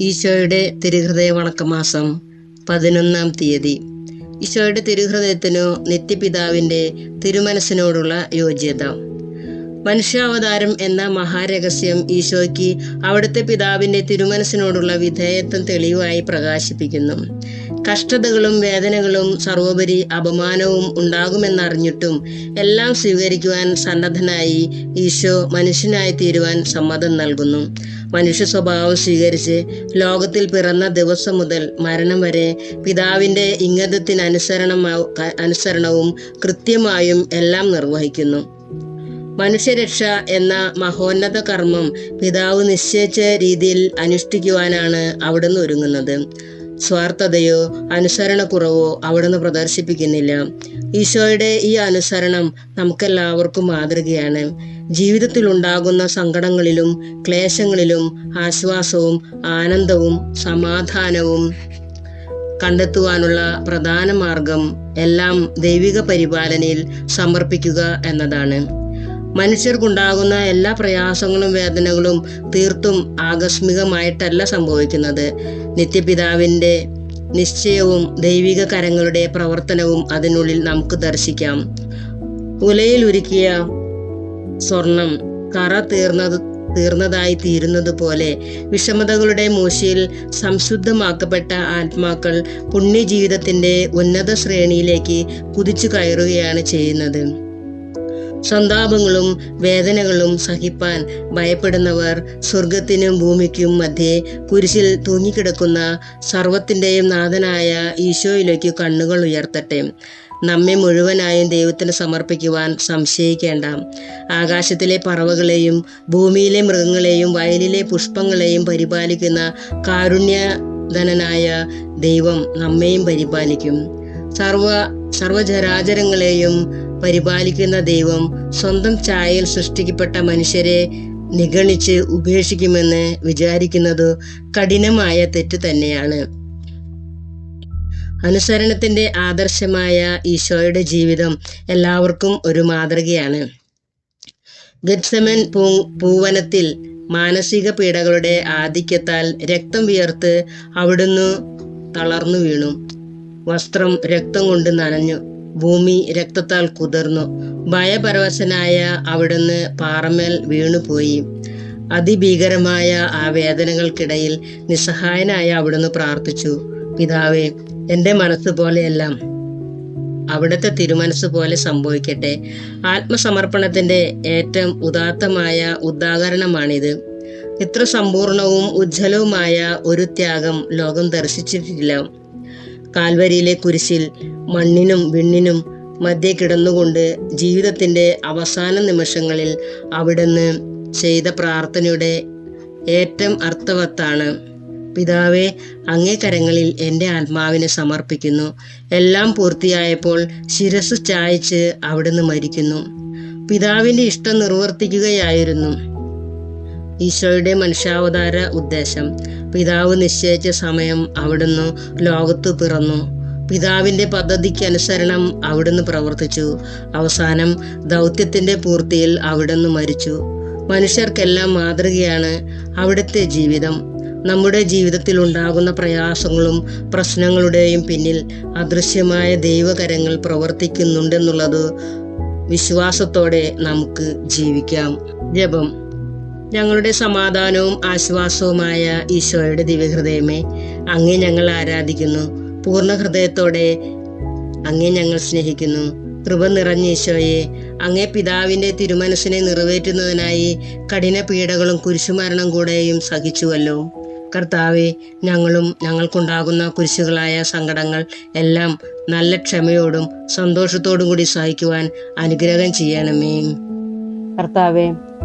ഈശോയുടെ തിരുഹൃദയ വണക്കമാസം പതിനൊന്നാം തീയതി. ഈശോയുടെ തിരുഹൃദയത്തിനു നിത്യപിതാവിന്റെ തിരുമനസ്സിനോടുള്ള യോഗ്യത മനുഷ്യാവതാരം എന്ന മഹാരഹസ്യം ഈശോയ്ക്ക് അവിടുത്തെ പിതാവിന്റെ തിരുമനസ്സിനോടുള്ള വിധേയത്വം തെളിവായി പ്രകാശിപ്പിക്കുന്നു. കഷ്ടതകളും വേദനകളും സർവോപരി അപമാനവും ഉണ്ടാകുമെന്നറിഞ്ഞിട്ടും എല്ലാം സ്വീകരിക്കുവാൻ സന്നദ്ധനായി ഈശോ മനുഷ്യനായി തീരുവാൻ സമ്മതം നൽകുന്നു. മനുഷ്യ സ്വഭാവം സ്വീകരിച്ച് ലോകത്തിൽ പിറന്ന ദിവസം മുതൽ മരണം വരെ പിതാവിന്റെ ഇംഗതത്തിനനുസരണമാ അനുസരണവും കൃത്യമായും എല്ലാം നിർവഹിക്കുന്നു. മനുഷ്യരക്ഷ എന്ന മഹോന്നത കർമ്മം പിതാവ് നിശ്ചയിച്ച രീതിയിൽ അനുഷ്ഠിക്കുവാനാണ് അവിടുന്ന് ഒരുങ്ങുന്നത്. സ്വാർത്ഥതയോ അനുസരണക്കുറവോ അവിടുന്ന് പ്രദർശിപ്പിക്കുന്നില്ല. ഈശോയുടെ ഈ അനുസരണം നമുക്കെല്ലാവർക്കും മാതൃകയാണ്. ജീവിതത്തിൽ ഉണ്ടാകുന്ന സങ്കടങ്ങളിലും ക്ലേശങ്ങളിലും ആശ്വാസവും ആനന്ദവും സമാധാനവും കണ്ടെത്തുവാനുള്ള പ്രധാന മാർഗം എല്ലാം ദൈവിക പരിപാലനയിൽ സമർപ്പിക്കുക എന്നതാണ്. മനുഷ്യർക്കുണ്ടാകുന്ന എല്ലാ പ്രയാസങ്ങളും വേദനകളും തീർത്തും ആകസ്മികമായിട്ടല്ല സംഭവിക്കുന്നത്. നിത്യപിതാവിന്റെ നിശ്ചയവും ദൈവിക കരങ്ങളുടെ പ്രവർത്തനവും അതിനുള്ളിൽ നമുക്ക് ദർശിക്കാം. ഉലയിൽ ഉരുക്കിയ സ്വർണം കറ തീർന്നത് തീർന്നതായി തീരുന്നത് പോലെ വിഷമതകളുടെ മൂശയിൽ സംശുദ്ധമാക്കപ്പെട്ട ആത്മാക്കൾ പുണ്യജീവിതത്തിന്റെ ഉന്നത ശ്രേണിയിലേക്ക് കുതിച്ചു കയറുകയാണ് ചെയ്യുന്നത്. സന്താപങ്ങളും വേദനകളും സഹിപ്പാൻ ഭയപ്പെടുന്നവർ സ്വർഗത്തിനും ഭൂമിക്കും മധ്യേ കുരിശിൽ തൂങ്ങിക്കിടക്കുന്ന സർവത്തിന്റെയും നാഥനായ ഈശോയിലേക്ക് കണ്ണുകൾ ഉയർത്തട്ടെ. നമ്മെ മുഴുവനായും ദൈവത്തിന് സമർപ്പിക്കുവാൻ സംശയിക്കേണ്ട. ആകാശത്തിലെ പറവകളെയും ഭൂമിയിലെ മൃഗങ്ങളെയും വയലിലെ പുഷ്പങ്ങളെയും പരിപാലിക്കുന്ന കാരുണ്യധനനായ ദൈവം നമ്മെയും പരിപാലിക്കും. സർവ സർവചരാചരങ്ങളെയും പരിപാലിക്കുന്ന ദൈവം സ്വന്തം ചായയിൽ സൃഷ്ടിക്കപ്പെട്ട മനുഷ്യരെ നിഗണിച്ച് ഉപേക്ഷിക്കുമെന്ന് വിചാരിക്കുന്നത് കഠിനമായ തെറ്റ് തന്നെയാണ്. അനുസരണത്തിന്റെ ആദർശമായ ഈശോയുടെ ജീവിതം എല്ലാവർക്കും ഒരു മാതൃകയാണ്. ഗത്സമൻ പൂ പൂവനത്തിൽ മാനസിക പീഡകളുടെ ആധിക്യത്താൽ രക്തം വിയർത്ത് അവിടുന്ന് തളർന്നു വീണു. വസ്ത്രം രക്തം കൊണ്ട് നനഞ്ഞു. ഭൂമി രക്തത്താൽ കുതിർന്നു. ഭയപരവശനായ അവിടുന്ന് പാറമേൽ വീണുപോയി. അതിഭീകരമായ ആ വേദനകൾക്കിടയിൽ നിസ്സഹായനായ അവിടുന്ന് പ്രാർത്ഥിച്ചു പിതാവേ എന്റെ മനസ്സ് പോലെയെല്ലാം അവിടുത്തെ തിരുമനസ് പോലെ സംഭവിക്കട്ടെ. ആത്മസമർപ്പണത്തിന്റെ ഏറ്റവും ഉദാത്തമായ ഉദാഹരണമാണിത്. ഇത്ര സമ്പൂർണവും ഉജ്ജ്വലവുമായ ഒരു ത്യാഗം ലോകം ദർശിച്ചിട്ടില്ല. കാൽവരിയിലെ കുരിശിൽ മണ്ണിനും വിണ്ണിനും മധ്യേ കിടന്നുകൊണ്ട് ജീവിതത്തിന്റെ അവസാന നിമിഷങ്ങളിൽ അവിടുന്ന് ചെയ്ത പ്രാർത്ഥനയുടെ ഏറ്റവും അർത്ഥവത്താണ്. പിതാവെ അങ്ങേ കരങ്ങളിൽ എന്റെ ആത്മാവിനെ സമർപ്പിക്കുന്നു. എല്ലാം പൂർത്തിയായപ്പോൾ ശിരസ് ചായച്ച് അവിടുന്ന് മരിക്കുന്നു. പിതാവിന്റെ ഇഷ്ടം നിർവർത്തിക്കുകയായിരുന്നു. ഈശോയുടെ മനുഷ്യാവതാര ഉദ്ദേശം. പിതാവ് നിശ്ചയിച്ച സമയം അവിടുന്ന് ലോകത്ത് പിറന്നു. പിതാവിന്റെ പദ്ധതിക്ക് അനുസരണം അവിടുന്ന് പ്രവർത്തിച്ചു. അവസാനം ദൗത്യത്തിന്റെ പൂർത്തിയിൽ അവിടുന്ന് മരിച്ചു. മനുഷ്യർക്കെല്ലാം മാതൃകയാണ് അവിടുത്തെ ജീവിതം. നമ്മുടെ ജീവിതത്തിൽ ഉണ്ടാകുന്ന പ്രയാസങ്ങളും പ്രശ്നങ്ങളുടെയും പിന്നിൽ അദൃശ്യമായ ദൈവകരങ്ങൾ പ്രവർത്തിക്കുന്നുണ്ടെന്നുള്ളത് വിശ്വാസത്തോടെ നമുക്ക് ജീവിക്കാം. ജപം. ഞങ്ങളുടെ സമാധാനവും ആശ്വാസവുമായ ഈശോയുടെ ദിവ്യഹൃദയമേ അങ്ങേ ഞങ്ങൾ ആരാധിക്കുന്നു. പൂർണ ഹൃദയത്തോടെ അങ്ങേ ഞങ്ങൾ സ്നേഹിക്കുന്നു. കൃപ നിറഞ്ഞ ഈശോയെ അങ്ങേ പിതാവിന്റെ തിരുമനസ്സിനെ നിറവേറ്റുന്നതിനായി കഠിന പീഡകളും കുരിശുമരണം കൂടെയും സഹിച്ചുവല്ലോ. കർത്താവെ ഞങ്ങളും ഞങ്ങൾക്കുണ്ടാകുന്ന കുരിശുകളായ സങ്കടങ്ങൾ എല്ലാം നല്ല ക്ഷമയോടും സന്തോഷത്തോടും കൂടി സഹിക്കുവാൻ അനുഗ്രഹം ചെയ്യണമേ. കർത്താവെ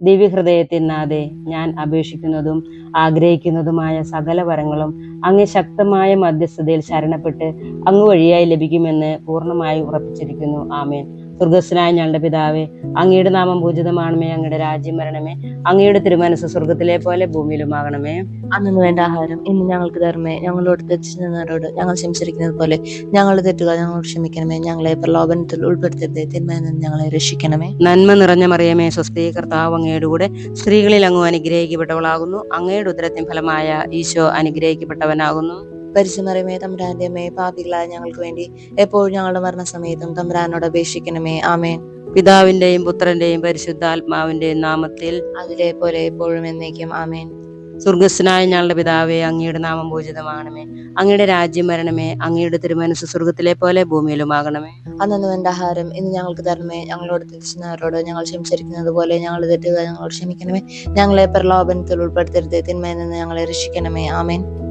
ദിവ്യഹൃദയത്തിൽ നാഥേ ഞാൻ അപേക്ഷിക്കുന്നതും ആഗ്രഹിക്കുന്നതുമായ സകല വരങ്ങളും അങ്ങ് ശക്തമായ മധ്യസ്ഥതയിൽ ശരണപ്പെട്ട് അങ്ങ് വഴിയായി ലഭിക്കുമെന്ന് പൂർണമായി ഉറപ്പിച്ചിരിക്കുന്നു. ആമേൻ. സ്വർഗസ്വനായ ഞങ്ങളുടെ പിതാവേ അങ്ങയുടെ നാമം പൂജിതമാണമേ അങ്ങയുടെ രാജ്യം വരണമേ അങ്ങയുടെ തിരുമനസ് സ്വർഗത്തിലെ പോലെ ഭൂമിയിലുമാകണമേ. അന്നു വേണ്ട ആഹാരം ഇന്ന് ഞങ്ങൾക്ക് തരണമേ. ഞങ്ങളോട് തെറ്റിനോട് ഞങ്ങൾ ക്ഷമിച്ചിരിക്കുന്നത് പോലെ ഞങ്ങൾ തെറ്റുക ഞങ്ങളോട് ക്ഷമിക്കണമേ. ഞങ്ങളെ പ്രലോഭനത്തിൽ ഉൾപ്പെടുത്തരുത്. തിന്മയിൽ നിന്ന് ഞങ്ങളെ രക്ഷിക്കണമേ. നന്മ നിറഞ്ഞ മറിയമേ സ്വസ്തി കർത്താവ് അങ്ങയുടെ കൂടെ സ്ത്രീകളിൽ അങ്ങ് അനുഗ്രഹിക്കപ്പെട്ടവളാകുന്നു. അങ്ങയുടെ ഉദരത്തിൻ ഫലമായ ഈശോ അനുഗ്രഹിക്കപ്പെട്ടവനാകുന്നു. പരിശുമറിയമേ തമ്പുരാന്റെ അമ്മേ പാപികളായ ഞങ്ങൾക്ക് വേണ്ടി എപ്പോഴും ഞങ്ങളുടെ മരണസമയത്തും തമ്പുരാനോട് അപേക്ഷിക്കണമേ. ആമേൻ. പിതാവിന്റെയും പുത്രന്റെയും പരിശുദ്ധാത്മാവിന്റെയും നാമത്തിൽ അതിലെ പോലെ എപ്പോഴും എന്നേക്കും. ആമേൻ. സ്വർഗസ്നായ ഞങ്ങളുടെ പിതാവേ അങ്ങയുടെ നാമം പൂജിതമാകണമേ അങ്ങയുടെ രാജ്യം വരണമേ. അങ്ങയുടെ തിരുമനസ് സ്വർഗത്തിലെ പോലെ ഭൂമിയിലുമാകണമേ അന്നു എന്റെ ആഹാരം ഇന്ന് ഞങ്ങൾക്ക് തരണമേ. ഞങ്ങളോട് തിരിച്ചുന്നവരോട് ഞങ്ങൾ ക്ഷമിച്ചിരിക്കുന്നത് പോലെ ഞങ്ങൾ തെറ്റുക ഞങ്ങളോട് ക്ഷമിക്കണമേ. ഞങ്ങളെ പ്രലോഭനത്തിൽ ഉൾപ്പെടുത്തരുത്. തിന്മയിൽ നിന്ന് ഞങ്ങളെ രക്ഷിക്കണമേ. ആമേൻ.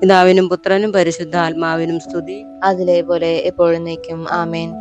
പിതാവിനും പുത്രനും പരിശുദ്ധ ആത്മാവിനും സ്തുതി. അതിലെ പോലെ എപ്പോഴും നയിക്കും ആമേൻ.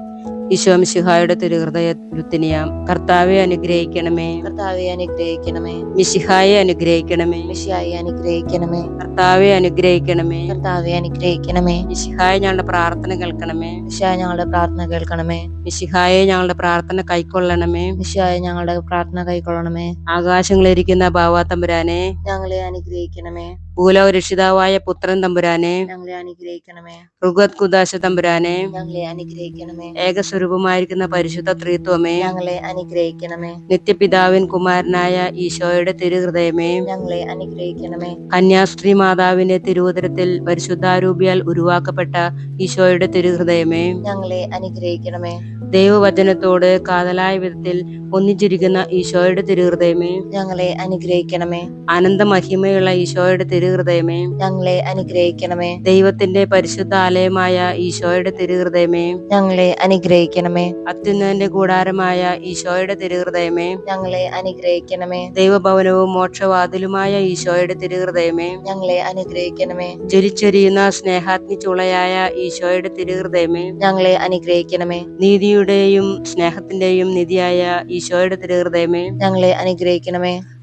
ഈശോം ശിഹായുടെ തിരുഹൃദയ ലുത്തിനിയാം കർത്താവെ അനുഗ്രഹിക്കണമേ. കർത്താവെ അനുഗ്രഹിക്കണമേ. മിശിഹായെ അനുഗ്രഹിക്കണമേ. മിശിയായി അനുഗ്രഹിക്കണമേ. കർത്താവെ അനുഗ്രഹിക്കണമേ. കർത്താവെ അനുഗ്രഹിക്കണമേ. മിശിഹായ ഞങ്ങളുടെ പ്രാർത്ഥന കേൾക്കണമേ. മിശിഹായ ഞങ്ങളുടെ പ്രാർത്ഥന കേൾക്കണമേ. മിശിഹായെ ഞങ്ങളുടെ പ്രാർത്ഥന കൈക്കൊള്ളണമേ. മിശിഹായ ഞങ്ങളുടെ പ്രാർത്ഥന കൈക്കൊള്ളണമേ. ആകാശങ്ങളിരിക്കുന്ന ഭാവാത്തമ്പുരാനെ ഞങ്ങളെ അനുഗ്രഹിക്കണമേ. ഭൂലോകരക്ഷിതാവായ പുത്രൻ തമ്പുരാനെ ഞങ്ങളെ അനുഗ്രഹിക്കണമേ. ഋഗത് കുദാശ തമ്പുരാനെ ഞങ്ങളെ അനുഗ്രഹിക്കണമേ. ഏകസ്വരൂപമായിരിക്കുന്ന പരിശുദ്ധ ത്രിത്വമേ ഞങ്ങളെ അനുഗ്രഹിക്കണമേ. നിത്യപിതാവിൻ കുമാരനായ ഈശോയുടെ തിരുഹൃദയമേ ഞങ്ങളെ അനുഗ്രഹിക്കണമേ. കന്യാസ്ത്രീ മാതാവിന്റെ തിരുവുദരത്തിൽ പരിശുദ്ധാരൂപിയാൽ ഉരുവാക്കപ്പെട്ട ഈശോയുടെ തിരുഹൃദയമേ ഞങ്ങളെ അനുഗ്രഹിക്കണമേ. ദൈവവചനത്തോട് കാതലായ വിധത്തിൽ ഒന്നിച്ചിരിക്കുന്ന ഈശോയുടെ തിരുഹൃദയമേ ഞങ്ങളെ അനുഗ്രഹിക്കണമേ. അനന്തമഹിമയുള്ള ഈശോയുടെ തിരുഹൃദയമേ. ഞങ്ങളെ അനുഗ്രഹിക്കണമേ. ദൈവത്തിന്റെ പരിശുദ്ധ ആലയമായ ഈശോയുടെ തിരുഹൃദയമേ. ഞങ്ങളെ അനുഗ്രഹിക്കണമേ. അത്യുന്നതന്റെ കൂടാരമായ ഈശോയുടെ തിരുഹൃദയമേ. ഞങ്ങളെ അനുഗ്രഹിക്കണമേ. ദൈവഭവനവും മോക്ഷവാതിലുമായ ഈശോയുടെ തിരുഹൃദയമേ. ഞങ്ങളെ അനുഗ്രഹിക്കണമേ. ജ്വലിച്ചൊരിയുന്ന സ്നേഹാഗ്നി ചുളയായ ഈശോയുടെ തിരുഹൃദയമേ. ഞങ്ങളെ അനുഗ്രഹിക്കണമേ. നീതിയുടെയും സ്നേഹത്തിന്റെയും നിധിയായ ഈശോയുടെ തിരുഹൃദയമേ. ഞങ്ങളെ അനുഗ്രഹിക്കണമേ.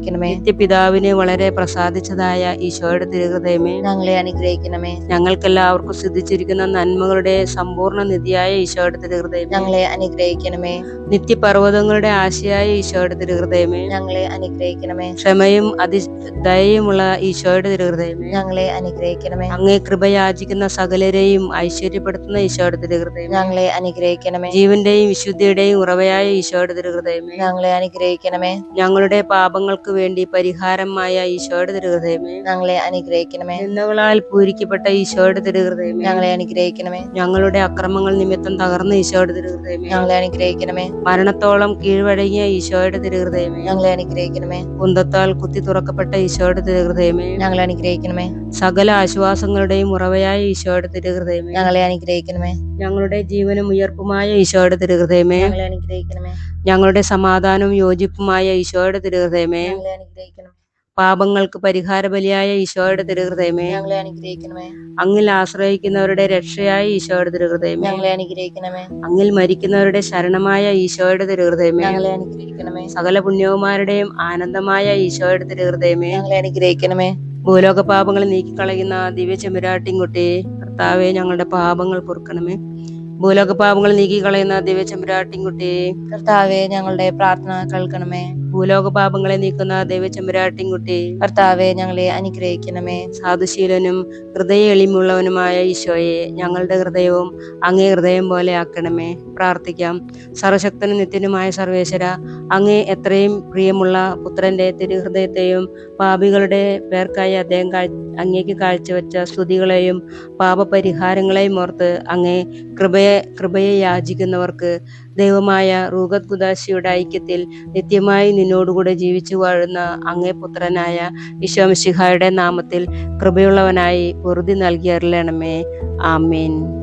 നിത്യപിതാവിനെ വളരെ പ്രസാദിച്ചതായ ഈശോയുടെ തിരുഹൃദയമേ ഞങ്ങളെ അനുഗ്രഹിക്കണമേ. ഞങ്ങൾക്കെല്ലാവർക്കും സിദ്ധിച്ചിരിക്കുന്ന നന്മകളുടെ സമ്പൂർണ നിധിയായ ഈശോയുടെ തിരുഹൃദയം ഞങ്ങളെ അനുഗ്രഹിക്കണമേ. നിത്യപർവതങ്ങളുടെ ആശയായ ഈശോയുടെ തിരുഹൃദയമേ. ഞങ്ങളെ അനുഗ്രഹിക്കണമേ. ക്ഷമയും അതി ദയയുമുള്ള ഈശോയുടെ തിരുഹൃദയമേ. ഞങ്ങളെ അനുഗ്രഹിക്കണമേ. അങ്ങേ കൃപയാചിക്കുന്ന സകലരെയും ഐശ്വര്യപ്പെടുത്തുന്ന ഈശോയുടെ തിരുഹൃദയം ഞങ്ങളെ അനുഗ്രഹിക്കണമേ. ജീവന്റെയും വിശുദ്ധിയുടെയും ഉറവയായ ഈശോയുടെ തിരുഹൃദയമേ. ഞങ്ങളെ അനുഗ്രഹിക്കണമേ. ഞങ്ങളുടെ പാപങ്ങൾക്ക് വേണ്ടി പരിഹാരമായ ഈശോയുടെ തിരുഹൃദയമേ. ഞങ്ങളെ അനുഗ്രഹിക്കണമേ. നിന്ദകളാൽ പൂരിക്കപ്പെട്ട ഈശോയുടെ തിരുഹൃദയമേ. ഞങ്ങളെ അനുഗ്രഹിക്കണമേ. ഞങ്ങളുടെ അക്രമങ്ങൾ നിമിത്തം തകർന്ന ഈശോയുടെ തിരുഹൃദയമേ. ഞങ്ങളെ അനുഗ്രഹിക്കണമേ. മരണത്തോളം കീഴ്വഴങ്ങിയ ഈശോയുടെ തിരുഹൃദയമേ. ഞങ്ങളെ അനുഗ്രഹിക്കണമേ. കുന്തത്താൽ കുത്തി തുറക്കപ്പെട്ട ഈശോയുടെ തിരുഹൃദയമേ. ഞങ്ങളെ അനുഗ്രഹിക്കണമേ. സകല ആശ്വാസങ്ങളുടെയും ഉറവയായ ഈശോയുടെ തിരുഹൃദയമേ. ഞങ്ങളെ അനുഗ്രഹിക്കണമേ. ഞങ്ങളുടെ ജീവനും ഉയർപ്പുമായ ഈശോയുടെ തിരുഹൃദയമേ. ഞങ്ങളെ അനുഗ്രഹിക്കണമേ. ഞങ്ങളുടെ സമാധാനവും യോജിപ്പുമായ ഈശോയുടെ തിരുഹൃദയമേ. അനുഗ്രഹിക്കണമേ. പാപങ്ങൾക്ക് പരിഹാര ബലിയായ ഈശോയുടെ തിരുഹൃദയമേ. ഞങ്ങളെ അനുഗ്രഹിക്കണമേ. അങ്ങിൽ ആശ്രയിക്കുന്നവരുടെ രക്ഷയായ ഈശോയുടെ തിരുഹൃദയമേ. ഞങ്ങളെ അനുഗ്രഹിക്കണമേ. അങ്ങിൽ മരിക്കുന്നവരുടെ ശരണമായ ഈശോയുടെ തിരുഹൃദയമേ. ഞങ്ങളെ അനുഗ്രഹിക്കണമേ. സകല പുണ്യവുമാരുടെയും ആനന്ദമായ ഈശോയുടെ തിരുഹൃദയമേ. ഞങ്ങളെ അനുഗ്രഹിക്കണമേ. ഭൂലോക പാപങ്ങൾ നീക്കിക്കളയുന്ന ദിവ്യ ചെമ്പുരാട്ടിൻകുട്ടി കർത്താവെ ഞങ്ങളുടെ പാപങ്ങൾ പൊറുക്കണമേ. ഭൂലോക പാപങ്ങൾ നീക്കിക്കളയുന്ന ദിവ്യ ചെമ്പുരാട്ടിൻകുട്ടി കർത്താവെ ഞങ്ങളുടെ പ്രാർത്ഥന കേൾക്കണമേ. ഭൂലോക പാപങ്ങളെ നീക്കുന്ന ദിവ്യ ചെമ്പുരാട്ടിൻകുട്ടി കർത്താവെ ഞങ്ങളെ അനുഗ്രഹിക്കണമേ. സാധുശീലനും ഹൃദയ എളിമുള്ളവനുമായ ഈശോയെ ഞങ്ങളുടെ ഹൃദയവും അങ്ങേ ഹൃദയം പോലെ ആക്കണമേ. പ്രാർത്ഥിക്കാം. സർവശക്തനും നിത്യനുമായ സർവേശ്വര അങ്ങേ എത്രയും പ്രിയമുള്ള പുത്രന്റെ തിരുഹൃദയത്തെയും പാപികളുടെ പേർക്കായി അദ്ദേഹം അങ്ങേക്ക് കാഴ്ചവെച്ച സ്തുതികളെയും പാപപരിഹാരങ്ങളെയും ഓർത്ത് അങ്ങേ കൃപയെ കൃപയെ യാചിക്കുന്നവർക്ക് ദൈവമായ റൂഗത് കുദാശിയുടെ ഐക്യത്തിൽ നിത്യമായി നിന്നോടുകൂടെ ജീവിച്ചു വാഴുന്ന അങ്ങേ പുത്രനായ ഈശോമിശിഹായുടെ നാമത്തിൽ കൃപയുള്ളവനായി പൊറുതി നൽകിയറിയണമേ ആമീൻ.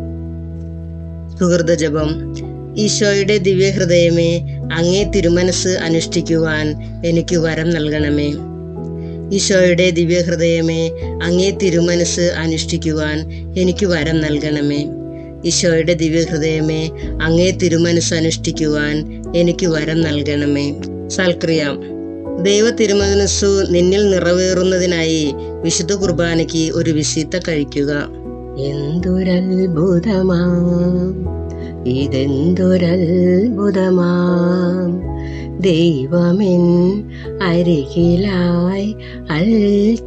സുഹൃത ജപം ഈശോയുടെ ദിവ്യഹൃദയമേ അങ്ങേ തിരുമനസ് അനുഷ്ഠിക്കുവാൻ എനിക്ക് വരം നൽകണമേ. ഈശോയുടെ ദിവ്യഹൃദയമേ അങ്ങേ തിരുമനസ് അനുഷ്ഠിക്കുവാൻ എനിക്ക് വരം നൽകണമേ. ഈശോയുടെ ദിവ്യഹൃദയമേ അങ്ങേ തിരുമനസ് അനുഷ്ഠിക്കുവാൻ എനിക്ക് വരം നൽകണമേ. സൽക്രിയാം ദൈവ തിരുമനസ്സു നിന്നിൽ നിറവേറുന്നതിനായി വിശുദ്ധ കുർബാനയ്ക്ക് ഒരു വിശീത്ത കഴിക്കുക. എന്തൊരത്ഭുതമാം ദൈവമെൻ അരികിലായി അൽത്താരയിൽ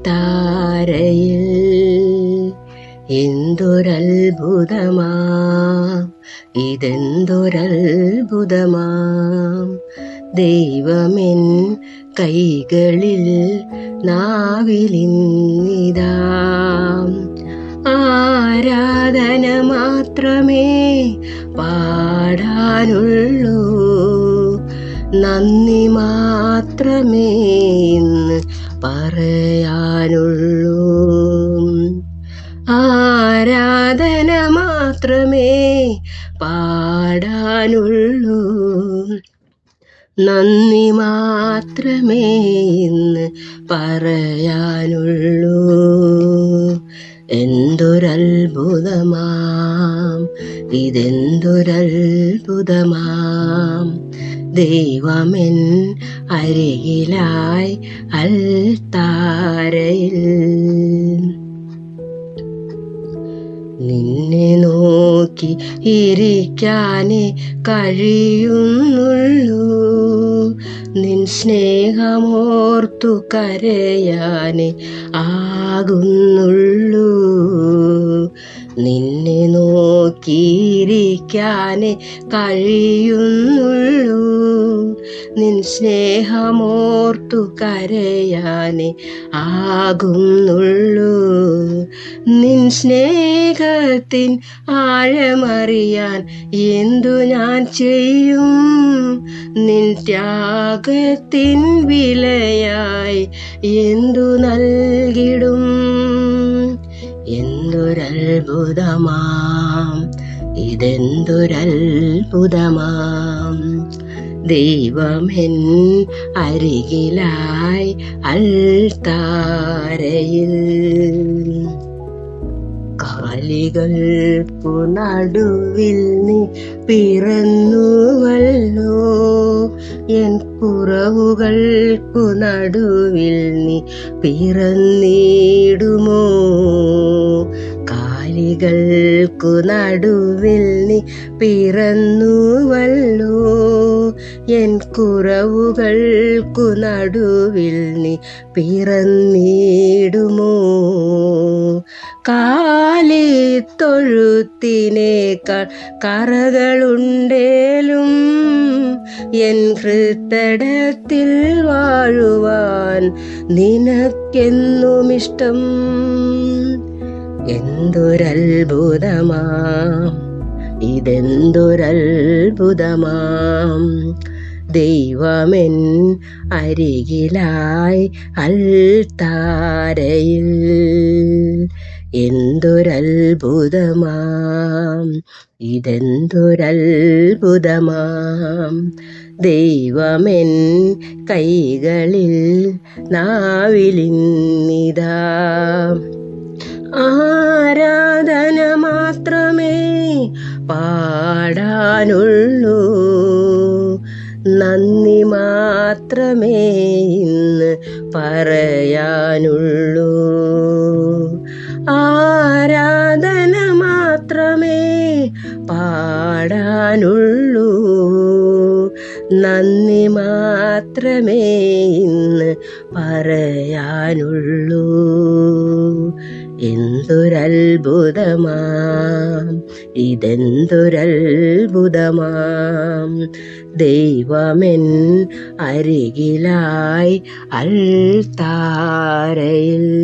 എന്തൊരത്ഭുതമാം? ഇതെന്തൊരത്ഭുതമാം? ദൈവമെൻ കൈകളിൽ നാവിലിന്നിതാം. ആരാധന മാത്രമേ പാടാനുള്ളൂ. നന്ദി മാത്രമേ ഇന്ന് പറയാനുള്ളൂ. പാടാനുള്ളൂ നന്ദി മാത്രമേ ഇന്ന് പറയാനുള്ളൂ. എന്തൊരത്ഭുതമാം ഇതെന്തൊരത്ഭുതമാം. ദൈവമെൻ അരികിലായി അൽ നിന്നെ നോക്കി ഇരിക്കാനേ കഴിയുന്നുള്ളൂ. നിൻ സ്നേഹമോർത്തു കരയാനേ ആകുന്നുള്ളൂ. നിന്നെ നോക്കിയിരിക്കാനേ കഴിയുന്നുള്ളൂ. നിൻ സ്നേഹമോർത്തു കരയാനേ ആകുന്നുള്ളൂ. നിൻ സ്നേഹത്തിൻ ആഴമറിയാൻ എന്തു ഞാൻ ചെയ്യും? നിൻ ത്യാഗത്തിൻ വിലയായി എന്തു നൽകിടും? എന്തൊരത്ഭുതമാം ഇതെന്തൊരത്ഭുതമാം? ദൈവമെൻ അരികിലായി അൽത്താരയിൽ കാലികൾ പുനടുവിൽ നീ പിറന്നുവല്ലോ. എൻ കുറവുകൾക്കു നടുവിൽ നീ പിറന്നിടുമോ? കാലികൾക്കു നടുവിൽ നീ പിറന്നുവല്ലോ. എൻ കുറവുകൾക്കു നടുവിൽ നീ പിറന്നിടുമോ? കാലി തൊഴുത്തിനേക്കാൾ കറകളുണ്ടേലും എൻ ഹൃത്തടത്തിൽ വാഴുവാൻ നിനക്കെന്നുമിഷ്ടം. എന്തൊരത്ഭുതമാം? ഇതെന്തൊരത്ഭുതമാം? ദൈവമെൻ അരികിലായി അൽത്താരയിൽ എന്തൊരത്ഭുതമാം? ഇതെന്തൊരത്ഭുതമാം? ദൈവമെൻ കൈകളിൽ നാവിലിന്നിതാ. ആരാധന മാത്രമേ പാടാനുള്ളൂ. നന്ദി മാത്രമേ ഇന്ന് പറയാനുള്ളൂ. ആരാധന മാത്രമേ പാടാനുള്ളൂ. നന്ദി മാത്രമേ ഇന്ന് പറയാനുള്ളൂ. എന്തൊരത്ഭുതമാം ഇതെന്തൊരത്ഭുതമാം? ദൈവമെൻ അരികിലായി അൽത്താരയിൽ.